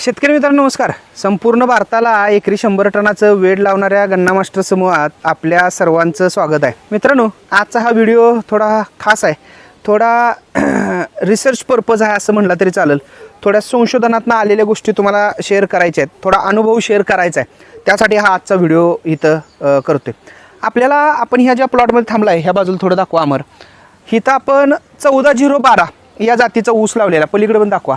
शेतकरी मित्रांनो नमस्कार. संपूर्ण भारताला एकरी शंभर टनाचं वेड लावणाऱ्या गन्ना मास्टर समूहात आपल्या सर्वांचं स्वागत आहे. मित्रांनो आजचा हा व्हिडिओ थोडा खास आहे. थोडा रिसर्च पर्पज आहे असं म्हटलं तरी चालेल. थोड्या संशोधनातनं आलेल्या गोष्टी तुम्हाला शेअर करायच्या आहेत. थोडा अनुभव शेअर करायचा आहे. त्यासाठी हा आजचा व्हिडिओ इथं करतोय. आपल्याला आपण ह्या ज्या प्लॉटमध्ये थांबला आहे ह्या बाजूला थोडं दाखवा अमर. इथं आपण चौदा झिरो बारा या जातीचा ऊस लावलेला पलीकडे पण दाखवा.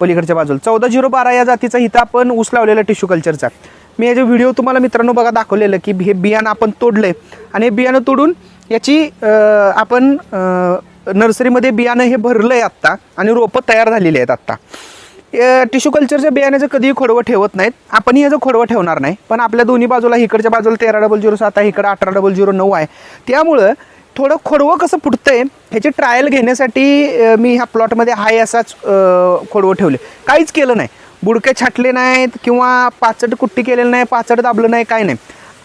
पलीकडच्या बाजूला. चौदा झिरो बारा या जातीचा इथं आपण ऊस लावलेला टिश्यू कल्चरचा मी याचे व्हिडिओ तुम्हाला मित्रांनो बघा दाखवलेलं की हे बियाणं आपण तोडलंय. आणि हे बियाणं तोडून याची आपण नर्सरीमध्ये बियाणं हे भरलं आहे आत्ता आणि रोपं तयार झालेली आहेत आत्ता. टिश्यू कल्चरच्या बियाण्याचं कधीही खोडवं ठेवत नाहीत. आपणही याचं खोडवं ठेवणार नाही. पण आपल्या दोन्ही बाजूला इकडच्या बाजूला तेरा डबल झिरो सात आहे इकडं अठरा डबल झिरो नऊ आहे. त्यामुळं थोडं खोडवं कसं फुटतंय ह्याची ट्रायल घेण्यासाठी मी ह्या प्लॉटमध्ये हाय असाच खोडवं ठेवले. काहीच केलं नाही. बुडके छाटले नाहीत किंवा पाचट कुट्टी केलेलं नाही पाचट दाबलं नाही काय नाही.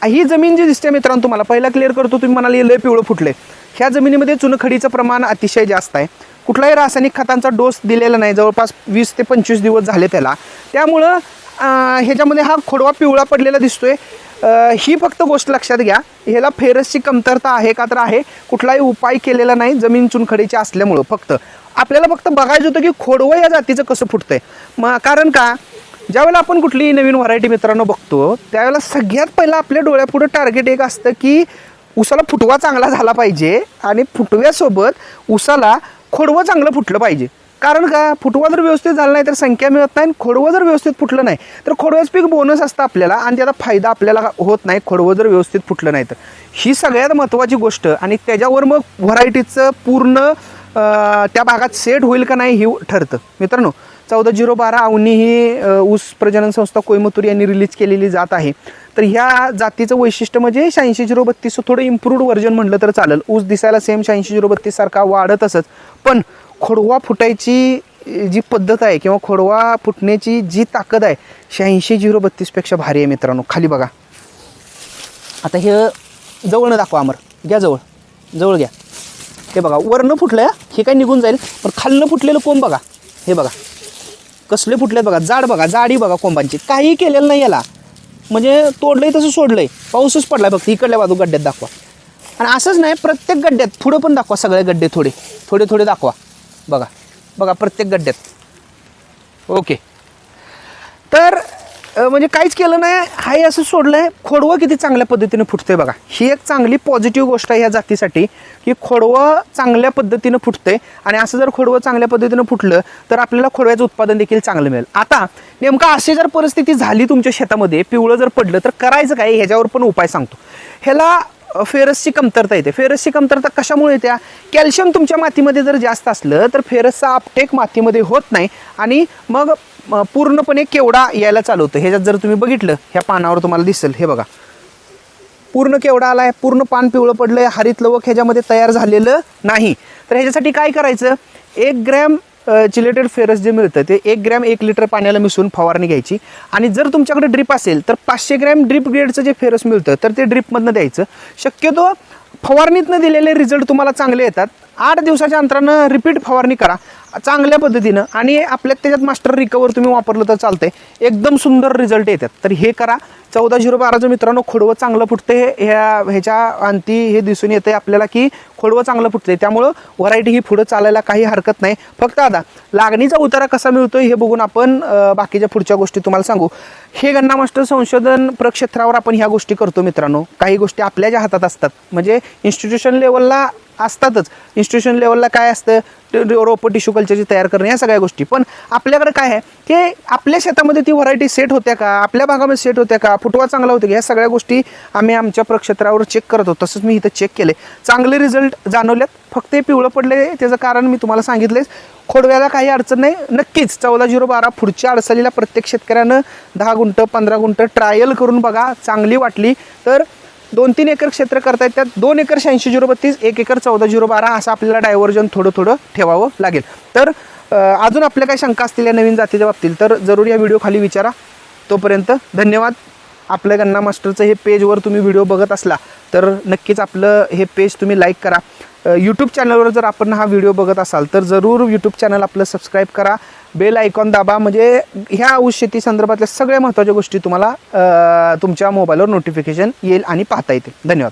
ही जमीन जी दिसते मित्रांनो तुम्हाला पहिला क्लिअर करतो तुम्ही म्हणाले लय पिवळं फुटले ह्या जमिनीमध्ये चुनखडीचं प्रमाण अतिशय जास्त आहे. कुठलाही रासायनिक खतांचा डोस दिलेला नाही जवळपास वीस ते पंचवीस दिवस झाले त्याला. त्यामुळं ह्याच्यामध्ये हा खोडवा पिवळा पडलेला दिसतोय. ही फक्त गोष्ट लक्षात घ्या. ह्याला फेरसची कमतरता आहे का तर आहे. कुठलाही उपाय केलेला नाही. जमीन चुनखडीची असल्यामुळं फक्त. आपल्याला फक्त बघायचं होतं की खोडवं या जातीचं कसं फुटतंय. मग कारण का? ज्यावेळेला आपण कुठलीही नवीन व्हरायटी मित्रांनो बघतो त्यावेळेला सगळ्यात पहिलं आपल्या डोळ्यापुढं टार्गेट एक असतं की उसाला फुटवा चांगला झाला पाहिजे आणि फुटव्यासोबत उसाला खोडवं चांगलं फुटलं पाहिजे. कारण का? फुटवा जर व्यवस्थित झाला नाही तर संख्या मिळत नाही आणि खोडवं जर व्यवस्थित फुटलं नाही तर खोडव्याच पीक बोनस असतं आपल्याला आणि त्याचा फायदा आपल्याला होत नाही खोडवं जर व्यवस्थित फुटलं नाही तर. ही सगळ्यात महत्त्वाची गोष्ट आणि त्याच्यावर मग व्हरायटीचं पूर्ण त्या भागात सेट होईल का नाही हे ठरतं. मित्रांनो चौदा झिरो बारा अवनी ही ऊस प्रजनन संस्था कोयमतूर यांनी रिलीज केलेली जात आहे. तर ह्या जातीचं वैशिष्ट्य म्हणजे शहाऐंशी झिरो बत्तीसचं थोडं इम्प्रूव्ड व्हर्जन म्हटलं तर चालेल. ऊस दिसायला सेम शहाऐंशी झिरो बत्तीस सारखा वाढत असंच पण खोडवा फुटायची जी पद्धत आहे किंवा खोडवा फुटण्याची जी ताकद आहे शहाऐंशी झिरो बत्तीसपेक्षा भारी आहे मित्रांनो. खाली बघा. आता हे जवळनं दाखवा अमर. घ्या जवळ. जवळ घ्या. हे बघा वरनं फुटलं हे? काय निघून जाईल? पण खालनं फुटलेलं कोंब बघा. हे बघा. कसले फुटले बघा. जाड बघा जाडी बघा कोंबांची. काही केलेलं नाही याला. म्हणजे तोडलंय तसं सोडलंय. पाऊसच पडलाय फक्त इकडल्या बाजू गड्ड्यात दाखवा. आणि असंच नाही प्रत्येक गड्ड्यात पुढं पण दाखवा सगळे गड्डे थोडे. थोडे थोडे दाखवा. बघा बघा प्रत्येक गड्ड्यात. ओके. तर म्हणजे काहीच केलं नाही हाय असं सोडलं आहे खोडवं किती चांगल्या पद्धतीनं फुटतंय बघा. ही एक चांगली पॉझिटिव्ह गोष्ट आहे या जातीसाठी की खोडवं चांगल्या पद्धतीनं फुटतंय आणि असं जर खोडवं चांगल्या पद्धतीनं फुटलं तर आपल्याला खोडव्याचं उत्पादन देखील चांगलं मिळेल. आता नेमका अशी जर परिस्थिती झाली तुमच्या शेतामध्ये पिवळं जर पडलं तर करायचं काय? ह्याच्यावर पण उपाय सांगतो. ह्याला फेरसची कमतरता येते. फेरसची कमतरता कशामुळे येत्या कॅल्शियम तुमच्या मातीमध्ये जर जास्त असलं तर फेरसचा अपटेक मातीमध्ये होत नाही. आणि मग पूर्णपणे केवडा यायला चालवतो ह्याच्यात जर तुम्ही बघितलं ह्या पानावर तुम्हाला दिसेल. हे बघा. पूर्ण केवढा आलाय पूर्ण पान पिवळं पडलंय हरित लवक ह्याच्यामध्ये तयार झालेलं नाही. तर ह्याच्यासाठी काय करायचं? एक ग्रॅम चिलेटेड फेरस जे मिळतं ते एक ग्रॅम एक लिटर पाण्याला मिसळून फवारणी घ्यायची. आणि जर तुमच्याकडे ड्रिप असेल तर पाचशे ग्रॅम ड्रिप ग्रेडचं जे फेरस मिळतं तर ते ड्रिपमधनं द्यायचं. शक्यतो फवारणीतनं दिलेले रिझल्ट तुम्हाला चांगले येतात. आठ दिवसाच्या अंतरानं रिपीट फवारणी करा चांगल्या पद्धतीनं. आणि आपल्यात त्याच्यात मास्टर रिकवर तुम्ही वापरलं तर चालतंय. एकदम सुंदर रिझल्ट येतात. तर हे करा. चौदा झिरो बाराचं मित्रांनो खोडवं चांगलं फुटते ह्या ह्याच्या अंती हे दिसून येते आपल्याला की खोडवं चांगलं फुटते त्यामुळं व्हरायटी ही पुढं चालायला काही हरकत नाही. फक्त आता लागणीचा उतारा कसा मिळतो हे बघून आपण बाकीच्या पुढच्या गोष्टी तुम्हाला सांगू. हे गन्ना मास्टर संशोधन प्रक्षेत्रावर आपण ह्या गोष्टी करतो मित्रांनो. काही गोष्टी आपल्या ज्या हातात असतात. म्हणजे इन्स्टिट्यूशन लेवलला असतातच. इन्स्टिट्यूशन लेवलला काय असतं? रोपं टिश्यू कल्चरची तयार करणे या सगळ्या गोष्टी. पण आपल्याकडे काय आहे की आपल्या शेतामध्ये ती व्हरायटी सेट होत्या का? आपल्या भागामध्ये सेट होत्या का? फुटवा चांगला होता का? ह्या सगळ्या गोष्टी आम्ही आमच्या प्रक्षेत्रावर चेक करत होतो. तसंच मी इथं चेक केले चांगले रिझल्ट जाणवलेत फक्त हे पिवळं पडले त्याचं कारण मी तुम्हाला सांगितलेच खोडव्याला काही अडचण नाही. नक्कीच चौदा झिरो बारा पुढच्या अडचणीला प्रत्येक शेतकऱ्यानं दहा गुंट पंधरा गुंट ट्रायल करून बघा. चांगली वाटली. तर दोन तीन एकर क्षेत्र करतायत. त्यात दोन एकर शहाऐंशी झिरो बत्तीस एक एकर चौदा झिरो बारा असं आपल्याला डायव्हर्जन थोडं थोडं ठेवावं लागेल. तर अजून आपल्या काही शंका असतील या नवीन जातीच्या बाबतीत तर जरूर या व्हिडिओ खाली विचारा. तोपर्यंत धन्यवाद. आपल्या गन्ना मास्टरचं हे पेजवर तुम्ही व्हिडिओ बघत असला तर नक्कीच आपलं हे पेज तुम्ही लाईक करा. यूट्यूब चॅनलवर जर आपण हा व्हिडिओ बघत असाल तर जरूर यूट्यूब चॅनल आपलं सबस्क्राईब करा. बेल आयकॉन दाबा म्हणजे ह्या ऊस शेती संदर्भातल्या सगळ्या महत्त्वाच्या गोष्टी तुम्हाला तुमच्या मोबाईलवर नोटिफिकेशन येईल आणि पाहता येतील. धन्यवाद.